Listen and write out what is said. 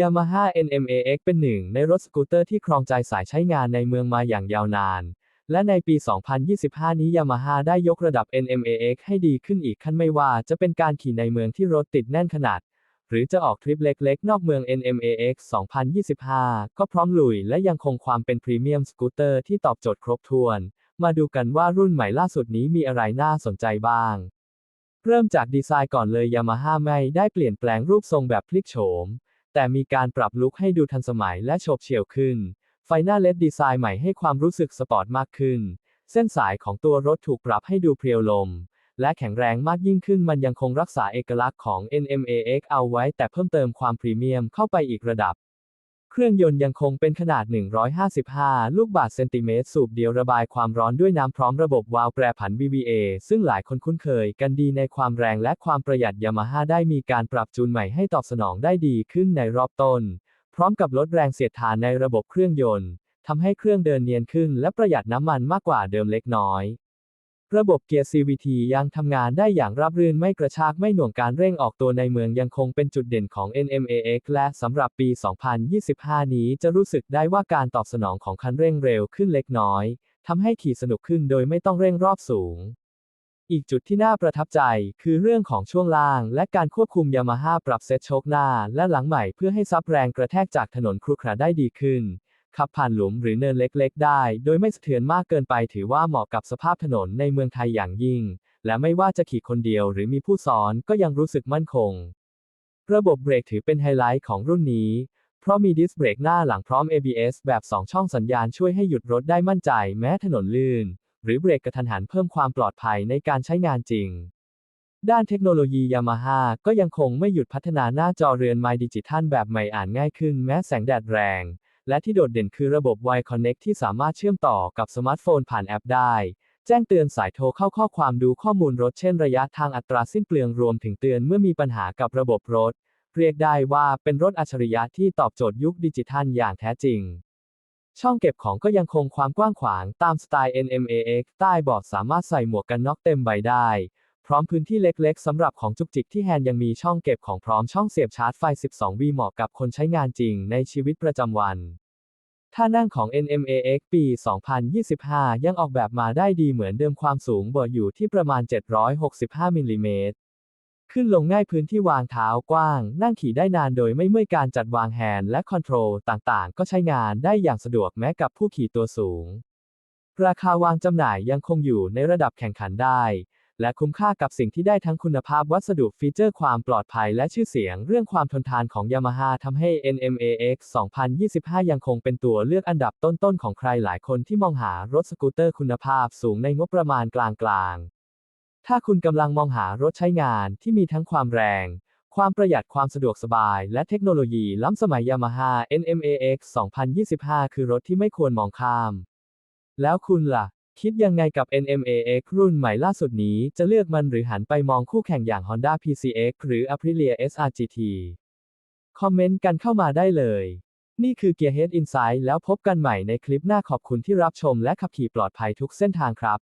Yamaha NMAX เป็นหนึ่งในรถสกูตเตอร์ที่ครองใจสายใช้งานในเมืองมาอย่างยาวนาน และในปี 2025 นี้ Yamaha ได้ยกระดับ NMAX ให้ดีขึ้นอีกขั้นไม่ว่าจะเป็นการขี่ในเมืองที่รถติดแน่นขนาด หรือจะออกทริปเล็กๆ นอกเมือง NMAX 2025 ก็พร้อมลุยและยังคงความเป็นพรีเมียมสกูตเตอร์ที่ตอบโจทย์ครบถ้วน มาดูกันว่ารุ่นใหม่ล่าสุดนี้มีอะไรน่าสนใจบ้าง เริ่มจากดีไซน์ก่อนเลย Yamaha ไม่ได้เปลี่ยนแปลงรูปทรงแบบพลิกโฉม แต่มีการปรับลุคให้ดูทันสมัยและโฉบเฉี่ยวขึ้น ไฟหน้าเลดดีไซน์ใหม่ให้ความรู้สึกสปอร์ตมากขึ้น เส้นสายของตัวรถถูกปรับให้ดูเพรียวลม และแข็งแรงมากยิ่งขึ้นมันยังคงรักษาเอกลักษณ์ของ NMAX เอาไว้แต่เพิ่มเติมความพรีเมียมเข้าไปอีกระดับ เครื่องยนต์ยังคงเป็นขนาด 155 ลูกบาศก์เซนติเมตร สูบเดียวระบายความร้อนด้วยน้ำพร้อมระบบวาล์วแปรผัน VVA ซึ่งหลายคนคุ้นเคยกันดีในความแรงและความประหยัด Yamaha ได้มีการปรับจูนใหม่ให้ตอบสนองได้ดีขึ้นในรอบต้น พร้อมกับลดแรงเสียดทานในระบบเครื่องยนต์ทำให้เครื่องเดินเนียนขึ้นและประหยัดน้ำมันมากกว่าเดิมเล็กน้อย ระบบเกียร์ CVT ยังทำงานได้อย่างราบรื่นไม่กระชากไม่หน่วงการเร่งออกตัวในเมืองยังคงเป็นจุดเด่นของ NMAX และสำหรับปี 2025 นี้จะรู้สึกได้ว่าการตอบสนองของคันเร่งเร็วขึ้นเล็กน้อยทำให้ขี่สนุกขึ้นโดยไม่ต้องเร่งรอบสูง อีกจุดที่น่าประทับใจคือเรื่องของช่วงล่างและการควบคุม Yamaha ปรับเซตโชคหน้าและหลังใหม่เพื่อให้ซับแรงกระแทกจากถนนครุขระได้ดีขึ้น ขับผ่านหลุมหรือเนินเล็กๆ ได้ โดยไม่สะเทือนมากเกินไปถือว่าเหมาะกับสภาพถนนในเมืองไทยอย่างยิ่ง และไม่ว่าจะขี่คนเดียวหรือมีผู้ซ้อนก็ยังรู้สึกมั่นคง ระบบเบรกถือเป็นไฮไลท์ของรุ่นนี้ เพราะมีดิสเบรกหน้าหลังพร้อม ABS แบบ 2 ช่องสัญญาณช่วยให้หยุดรถได้มั่นใจแม้ถนนลื่น หรือเบรกกระทันหันเพิ่มความปลอดภัยในการใช้งานจริงด้านเทคโนโลยี Yamaha ก็ยังคงไม่หยุดพัฒนาหน้าจอเรือนไมดิจิทัลแบบใหม่อ่านง่ายขึ้นแม้แสงแดดแรง และที่โดดเด่นคือระบบ Y Connect ที่สามารถเชื่อมต่อกับสมาร์ทโฟนผ่านแอปได้ แจ้งเตือนสายโทรเข้าข้อความดูข้อมูลรถเช่นระยะทางอัตราสิ้นเปลืองรวมถึงเตือนเมื่อมีปัญหากับระบบรถ เรียกได้ว่าเป็นรถอัจฉริยะที่ตอบโจทย์ยุคดิจิทัลอย่างแท้จริง ช่องเก็บของก็ยังคงความกว้างขวางตามสไตล์ NMAX ใต้เบาะสามารถใส่หมวกกันน็อกเต็มใบได้ พร้อมพื้นที่เล็กๆสำหรับของจุกจิกที่แฮนด์ยังมีช่องเก็บของพร้อมช่องเสียบชาร์จไฟ 12V เหมาะกับคนใช้งานจริงในชีวิตประจำวันท่านั่งของ NMAX ปี 2025 ยังออกแบบมาได้ดีเหมือนเดิมความสูงเบาะอยู่ที่ประมาณ 765 มิลลิเมตร ขึ้นลงง่ายพื้นที่วางเท้ากว้าง นั่งขี่ได้นานโดยไม่เมื่อยการจัดวางแฮนด์และคอนโทรลต่างๆ ก็ใช้งานได้อย่างสะดวกแม้กับผู้ขี่ตัวสูง ราคาวางจำหน่ายยังคงอยู่ในระดับแข่งขันได้ และคุ้มค่ากับสิ่งที่ได้ทั้งคุณภาพวัสดุฟีเจอร์ความปลอดภัยและชื่อเสียงเรื่องความทนทานของ Yamaha ทำให้ NMAX 2025 ยังคงเป็นตัวเลือกอันดับต้นๆของใครหลายคนที่มองหารถสกูตเตอร์คุณภาพสูงในงบประมาณกลางๆ ถ้าคุณกำลังมองหารถใช้งานที่มีทั้งความแรง ความประหยัดความสะดวกสบาย และเทคโนโลยีล้ำสมัย Yamaha NMAX 2025 คือรถที่ไม่ควรมองข้าม แล้วคุณล่ะ คิดยังไงกับ NMAX รุ่นใหม่ล่าสุดนี้ จะเลือกมันหรือหันไปมองคู่แข่งอย่าง Honda PCX หรือ Aprilia SRGT คอมเมนต์กันเข้ามาได้เลย นี่คือ Gearhead Insight แล้วพบกันใหม่ในคลิปหน้าขอบคุณที่รับชมและขับขี่ปลอดภัยทุกเส้นทางครับ